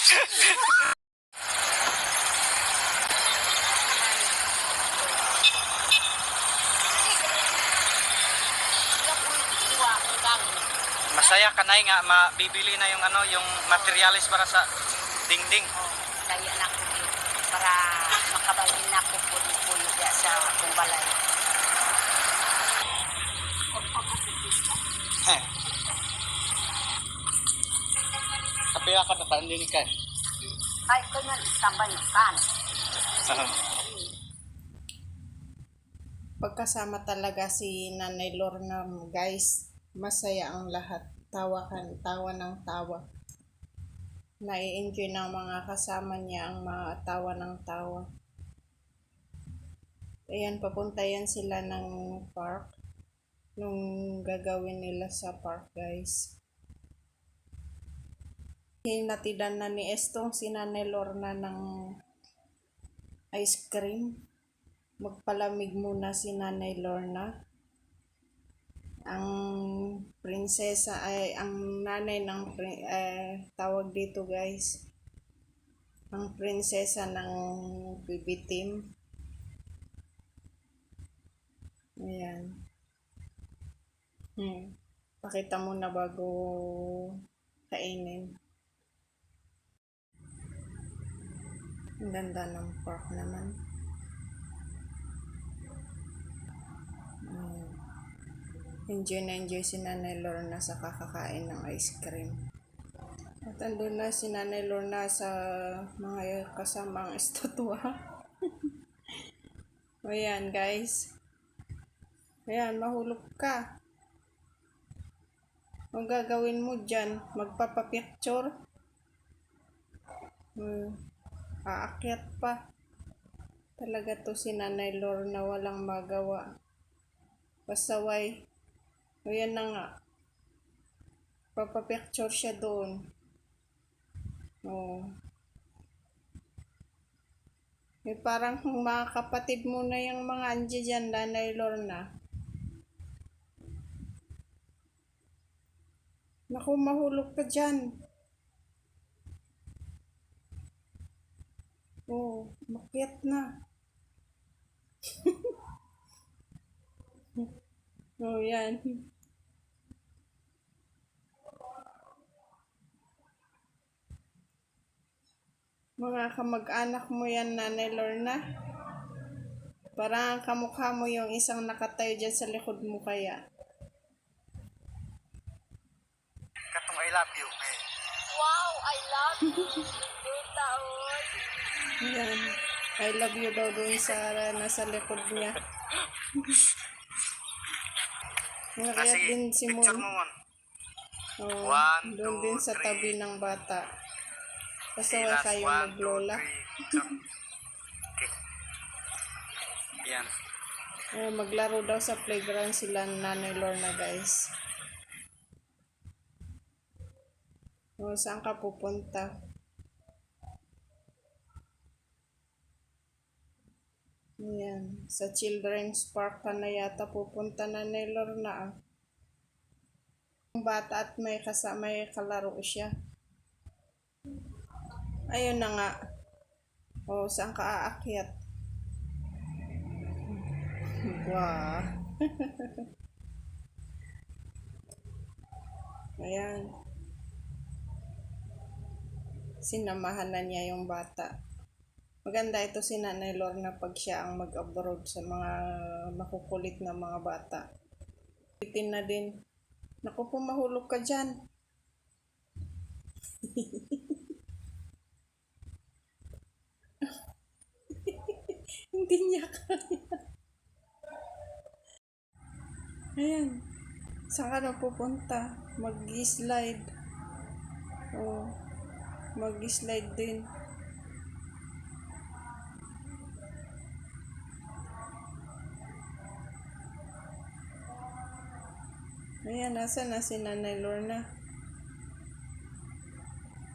Masaya ka na nga mabibili na yung ano yung materialis para sa dingding. Kaya na ko para makabalin na ko po po sa akong balay. Kapila ka na pandin ka. Ay, ko na tambay kan. Pagkasama talaga si Nanay Lorna, guys, masaya ang lahat. Tawa kan, tawa ng tawa. Nai-enjoy ng mga kasama niya ang mga tawa ng tawa. Ayan, papunta yan sila ng park. Nung gagawin nila sa park, guys. Hinatidan na ni Estong si Nanay Lorna ng ice cream magpalamig muna si Nanay Lorna. Ang prinsesa ay ang nanay ng eh, tawag dito guys. Ang prinsesa ng BB team. Ayan. Hmm. Pakita mo na bago kainin. Ganda ng park naman. Mm. Enjoy na enjoy si Nanay Lorna sa kakakain ng ice cream. At andun na si Nanay Lorna sa mga kasamang estatwa. Ayan guys. Ayan, mahulog ka. Ang gagawin mo dyan, magpapapicture. Hmm. Aakyat pa. Talaga to si Nanay Lorna walang magawa. Pasaway. O yan na nga. Papapicture siya doon. Oh. Eh, parang mga kapatid mo na yung mga andiyan dyan, Nanay Lorna. Naku, mahulog ka dyan. Oh, makyat na. Oh, yan. Mga kamag-anak mo yan, Nanay Lorna. Parang ang kamukha mo yung isang nakatayo dyan sa likod mo kaya. Katong I love you. Eh. Wow, I love you. Dita, oy. Yan. I love you daw doon sa nasa likod niya. Ah, Nakaya sige, din si Mon. mo mon. Oh, One, doon two, din sa three. tabi ng bata. Kasi wala kayong maglola. three. Okay. Yan. Oh, maglaro daw sa playground sila ng Nanay Lorna, guys. Oh, saan ka pupunta? Ayan. Sa Children's Park ka na yata pupunta na ni Lorna. ah. Ang bata at may kasama, may kalaro siya. Ayun na nga. Oh, saan ka aakyat? Wow. Ayan. Sinamahan na niya yung bata. Maganda ito si Nanay Lorna pag siya ang mag-abroad sa mga makukulit na mga bata. Itin na din. Naku po, mahulog ka dyan. Hindi niya kaya. Ayan. Saan ka na pupunta? Mag-slide. Oh. Mag-slide din. Ayan, nasa na si Nanay Lorna?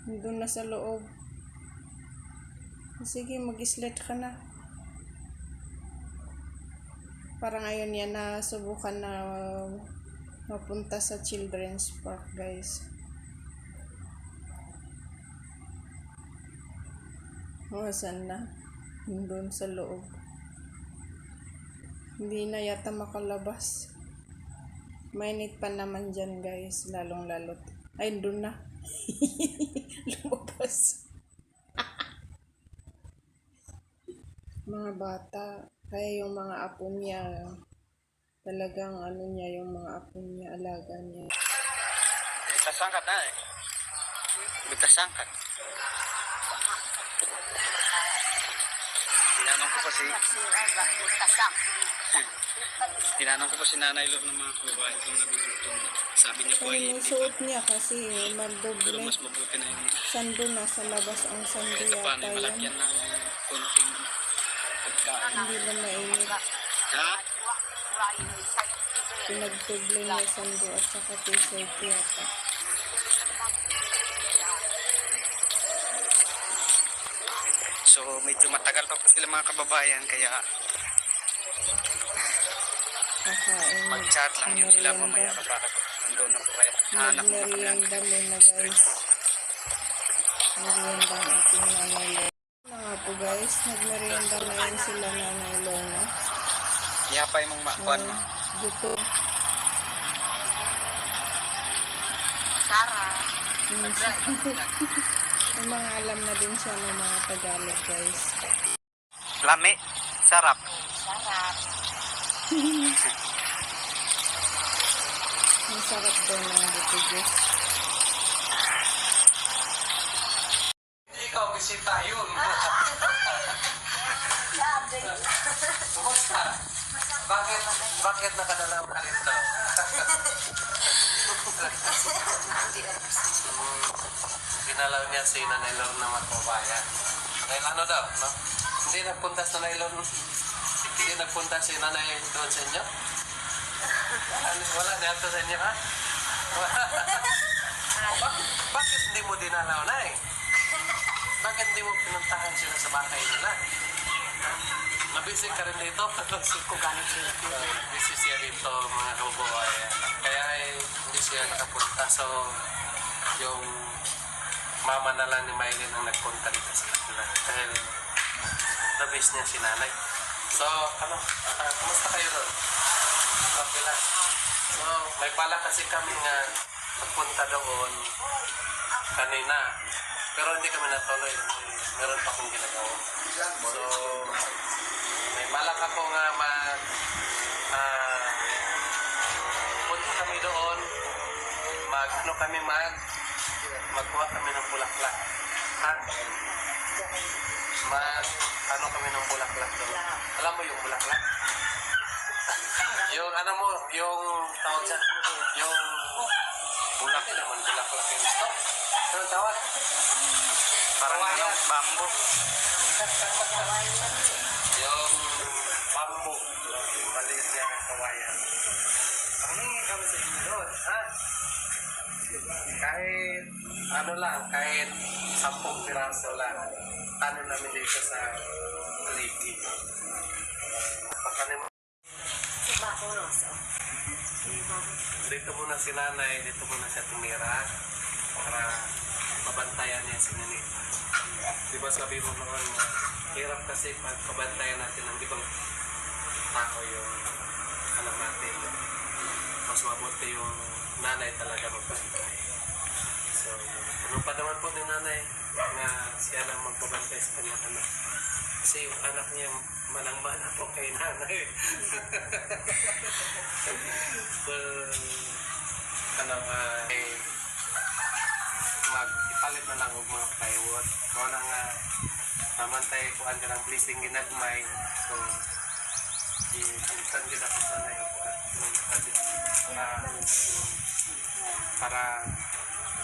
Doon na sa loob. Sige, mag-slide ka na. Para ngayon yan na subukan na mapunta sa Children's Park, guys. Oh, saan na? Doon sa loob. Hindi na yata makalabas. Mainit pa naman dyan, guys. Lalong lalot. Ay, doon na. Lumabas. mga bata. Kaya yung mga apo niya, talagang ano niya, yung mga apo niya, alaga niya. Tasangkat na eh. Bitasangkat. Tinanong ko pa si Sira ba? Tasang. Tinanong ko pa si Nanay Lord ng mga kababayan kung nabibigyan. Sabi niya po ay Ay, suot niya kasi pero magdoble. mas mabuti na yung Sando na sa labas ang sando ito pa yata malagyan yan. ng konting pagkain. Hindi ba mainit? Ha? Pinagtuble niya sando at saka t-shirt yata. So medyo matagal pa po sila mga kababayan kaya Kakain. mag-chat lang yun sila Merienda. mamaya kapag nandun na po kayo. Hanap na kami ng Magmerienda muna guys. Merienda ang ating nanay Lorna. Na nga po guys, nagmerienda na yan sila nanay Lorna. Ihapay mong makuan mo. Dito. Sara. Yung mga alam na din siya ng mga Tagalog guys. Lami. Sarap. Sarap. Ang sarap daw ng buto guys. Ikaw, bisita yun. Kumusta? Bakit, bakit nakadalaw ka rito? Hmm, Dinalaw niya si Nanay Lord na magbabayan. Dahil ano daw, no? Hindi nagpunta sa Nanay Lord. Nagpunta si Nanay doon sa inyo? Ano, wala na ito sa inyo, ha? bakit, bakit hindi mo dinalaw na eh? Bakit hindi mo pinuntahan sila sa bahay nila? Mabisig ka rin dito. Kung ganit siya. Uh, busy siya dito mga kababayan. Kaya eh, hindi siya nakapunta. So, yung mama na lang ni Mylene ang nagpunta dito sa kanila. Dahil nabis niya si nanay. So, ano, ah, kumusta kayo doon? Lang. So, may pala kasi kami nga nagpunta doon kanina. Pero hindi kami natuloy. Meron pa akong ginagawa. So, may balak ako nga mag ah punta kami doon mag ano kami mag magkuha kami ng bulaklak ha mag ano kami ng bulaklak doon? Alam mo yung bulaklak? Yung ano mo yung tawag sa yung bulak naman bulaklak yun ito ano tawag? Parang ano, bamboo. yung bamboo, maliit niya ng kawayan. Pahingi kami sa inyo doon, ha? Kahit, ano lang, kahit sampung piraso lang, ano namin dito sa paligid. Pagkanin mo. Dito muna si nanay, dito muna siya tumira para mabantayan niya si Ninita. Di ba sabi mo noon hirap kasi pag pabantayan natin ng ibang tao yung anak natin. Mas mabuti yung nanay talaga magbantay. So, ano pa naman po ni nanay na siya lang magbabantay sa kanyang anak. Kasi yung anak niya manang-mana po kay nanay. so, ano, uh, eh, mag-ipalit na lang og mga plywood. Mo na nga namantay ko ang ganang blessing ginagmay. So, i-palitan din ako sa na para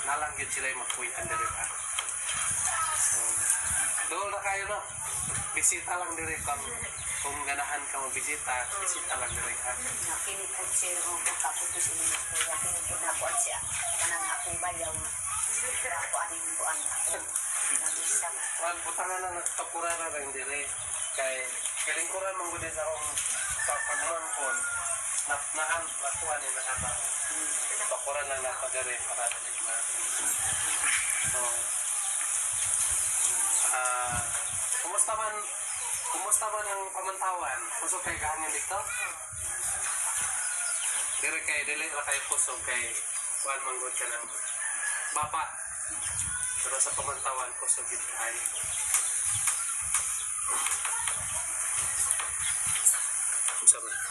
para nalanggit sila yung magkuyan diri pa. So, doon na kayo no. Bisita lang diri kung kung ganahan ka mabisita, bisita lang diri ha. Nakinikod siya kung kapag ko siya nila kuya. Kinabuan siya. Kanang akong bayaw. Ako aning buwan ako. Wag butangan na nagtakura na lang dire kay kalingkuran mong gudi sa akong sa pagmuan ko na naan nakuha ni na kata lang na pagare para na so ah Kumusta man, kumusta man ang pamantawan? Puso kay gahangin dito? Dire kay, dili ra kay puso kay kuan manggod ka ng bapa. Pero sa pamantawan, puso gid ay. Kumusta man?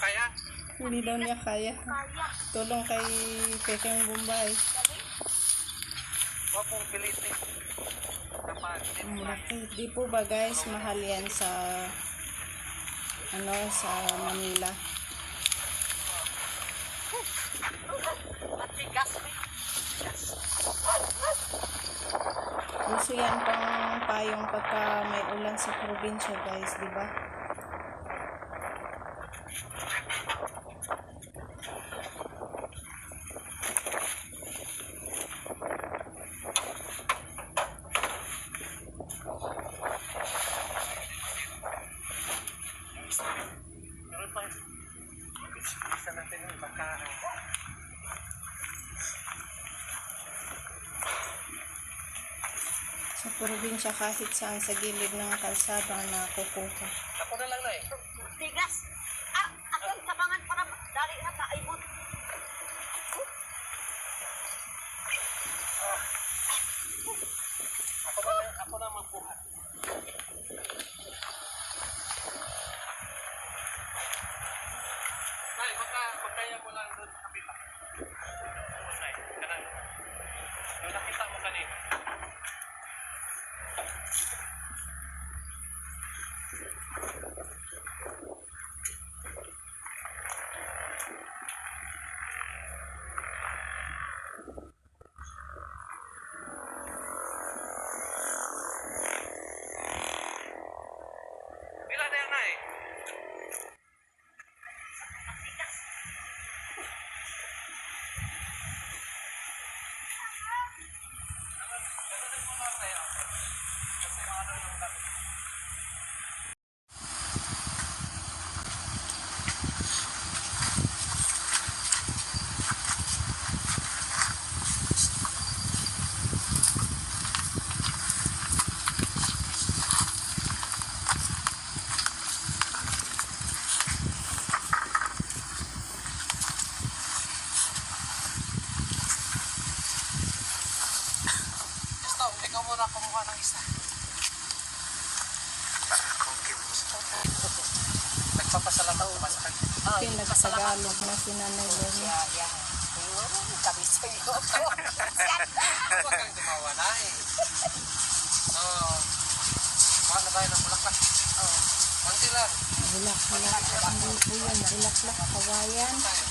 kaya? Hindi daw niya kaya. Tulong kay Pekeng Bombay. Huwag mong pilitin. Ang laki. Di po ba guys, mahal yan sa ano, sa Manila. Matigas. Uso yan pang payong pagka may ulan sa probinsya guys, di ba? Probinsya kahit saan sa gilid ng kalsada na kukuha. Ako na lang na eh. Tigas. Ah, ako tabangan para dali na kaibot. Ako na, ako na magbuhat. Nay, baka magkaya mo lang doon sa kabila. Oo, Nay. Ganun. Yung nakita mo kanina. Pila na yan, Nay? Gusto, ikaw muna kumuha ng isa. Nagpapasalamat ka ba sa kanya? Pinagtagalog na si Nanay Lorna. Yeah, yeah. Kami sa iyo. Huwag kang gumawa na eh. So, kuha na tayo ng bulaklak. Oh. Konti lang. Bulaklak. Hindi po yan. Bulaklak. Kawayan. Tayo.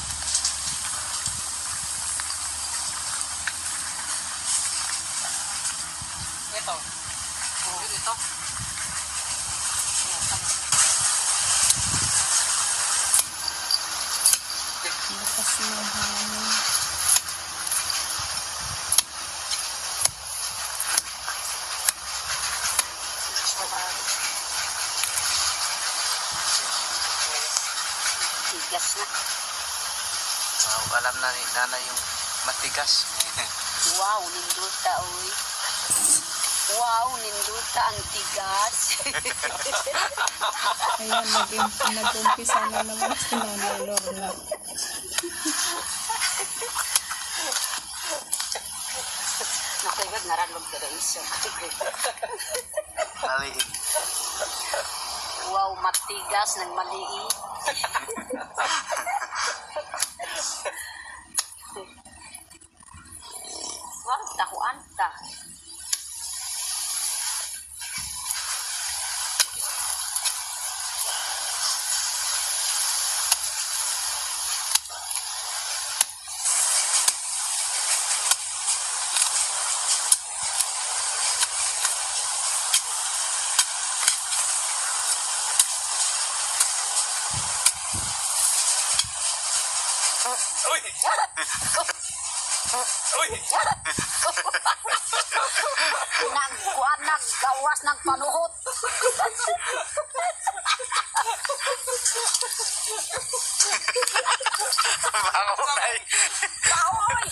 Matigas. Wow, ninduta, uy. Wow, ninduta ang tigas. Ayan, nag- nag-umpisa na naman si Nanay Lorna. Nakagad, naralog ka isa. Maliit. wow, matigas ng maliit. Uy! Nagkuhan naggawas ng panuhot. Bango ay. Bahoy!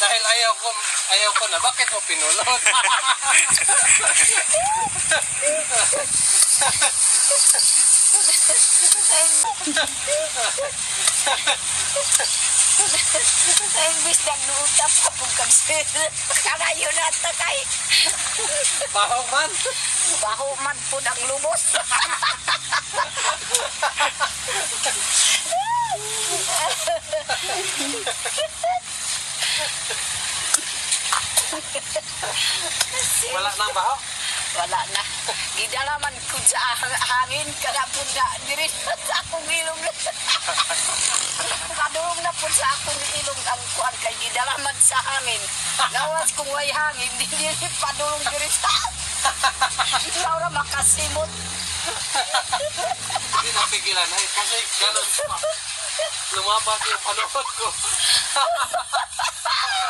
Dahil ayaw ko ayaw ko na. Bakit mo pinulot? Imbis na nuutap ka po kag Sir. Kanayo na ito kay Baho man. baho man po ng lumos. Wala nang baho. Wala na. Gidalaman ko sa hang- hangin. Kada po na diri sa akong ilong. Kadurong na po sa akong ilong ang kuan kay gidalaman sa hangin. Gawas kung way hangin, di diri padurong diri sa. Ikaw ra makasimot. Hindi napigilan. Ay, kasi ganun pa. Lumabas yung panood ko.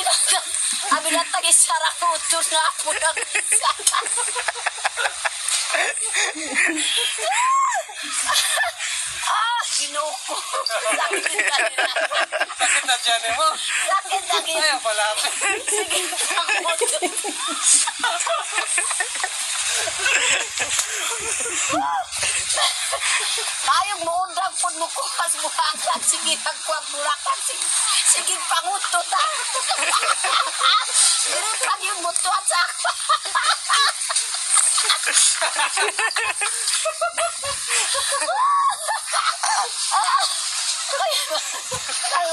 Abi na, abi na tagi sarang utos na ako ng. Ah, ginuko. Sakit na. Sakit na dyan eh mo. Sakit, sakit. Ayaw pala. Sige, takot. Mayong muundang po mo ko kas burakan. Sige, nagkuwag burakan. Sige, sige pangutot ha. Dirit lang yung mutuan sa Ay,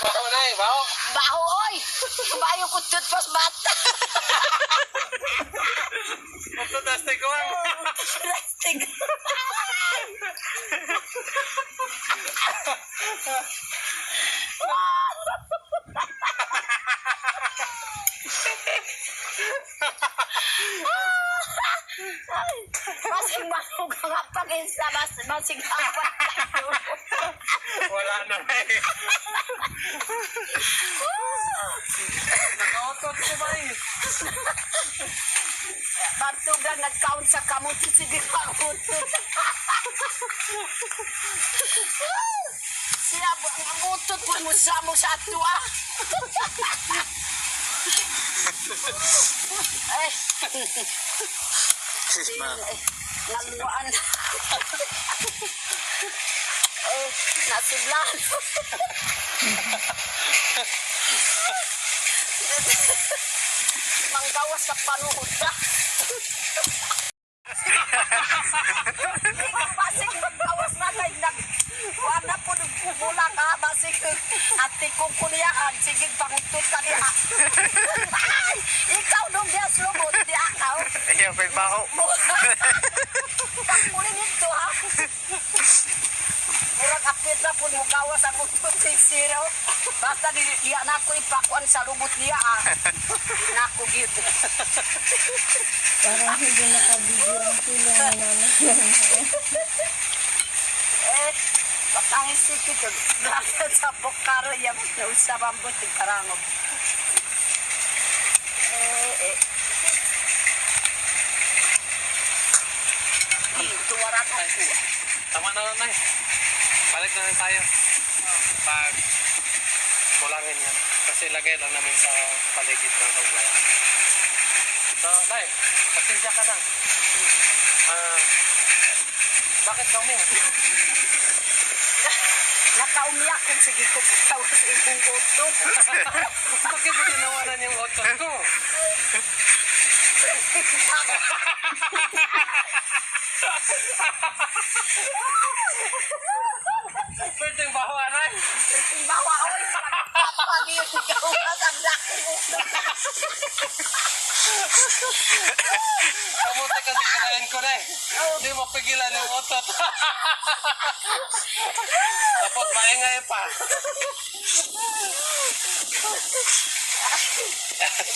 Baho na eh, baho. Baho, oy! Bayo ko tutpas bata. Magtataste ko ang. Plastic. Masing mahog ang pag-insa, mas masing apat Eh, Sis, ma. eh, naluwaan. nasiblan. Manggawas sa panuhod na. Basig magkawas na kay nag wala po mula ka basig ate kong kuniyahan sige pangutot ka niya ay ikaw nung diya slumot di akaw Ayaw kay baho. mo pagmuli nito ha murag apit na po mo gawas ang utot zero basta di iya na ko ipakuan sa lubot niya ah nako gid Parang hindi nakabigyo ang tulong na namin. eh Patangin sikit yun. Bakit sa bukaro yung nausapang buting karangob. Eh, eh. Warat ako. Tama na lang, Nay. Balik na lang tayo. Pag kulangin yan. Kasi lagay lang namin sa paligid ng kawayan. So, Nay, pasensya ka na. Ah, bakit daw mo? Nakaumiyak kung sige ko tapos ibong utot. bakit mo tinawanan yung otot ko? Pwedeng bawa, Nay. Bawa oy, pagpapaliw ikaw at ang laking utot. Kamuti kasi kinain ko na eh. Hindi mo pigilan yung otot. Tapos maingay pa.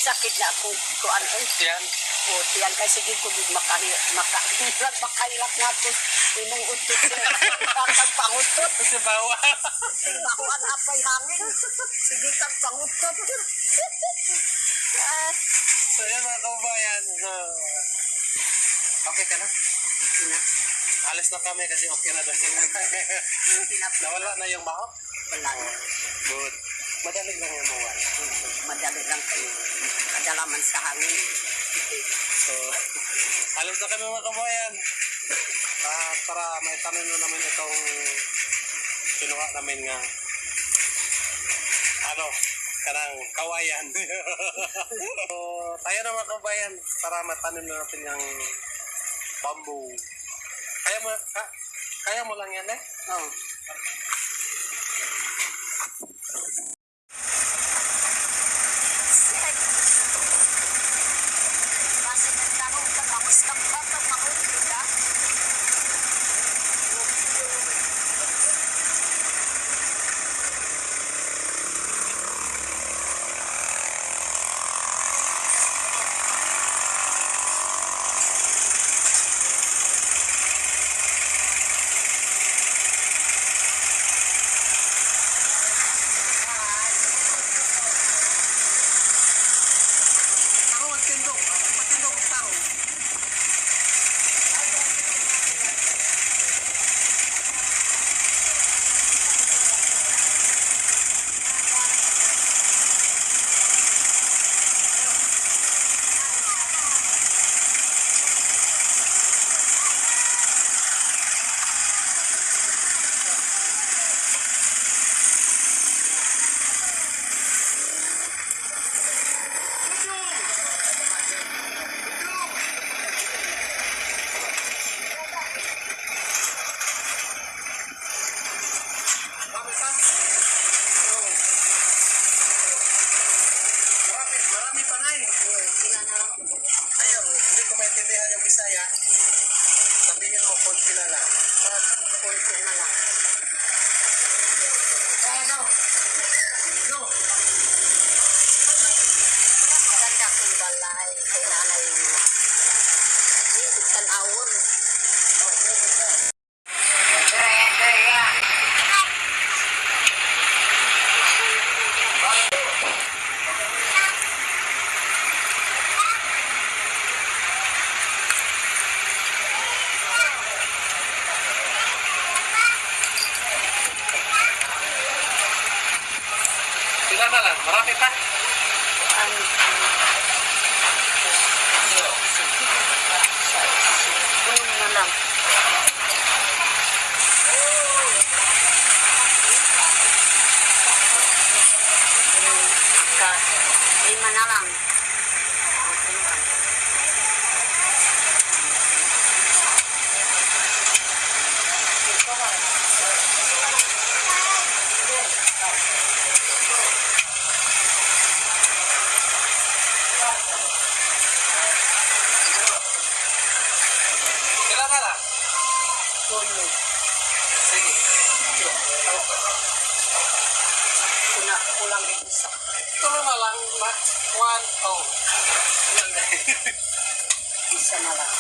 Sakit na ako ko ano eh. Yan. Puti yan kasi sige ko di makahi makahilat makahilak nga ko imong utot kag pangutot Kasi bawa. bahuan apay hangin sige kag pangutot ah So yan mga kabayan. So, okay ka na? ina Alis na kami kasi okay na daw sila. Nawala na yung baho? wala Good. Madali lang yung mawala. madali lang kayo kadalaman sa hangin So, alis na kami mga kabayan. Ah, para may tanong na namin itong kinuha namin nga ano, kanang kawayan. so, tayo na mga kabayan para matanim na natin yung bamboo. Kaya mo, ka, kaya mo lang yan eh? oh marami pa. Ganun na lang. Tuloy. Sige. Kuna, kulang isa. Tulo na lang. Ma- One, oh. Isa na lang.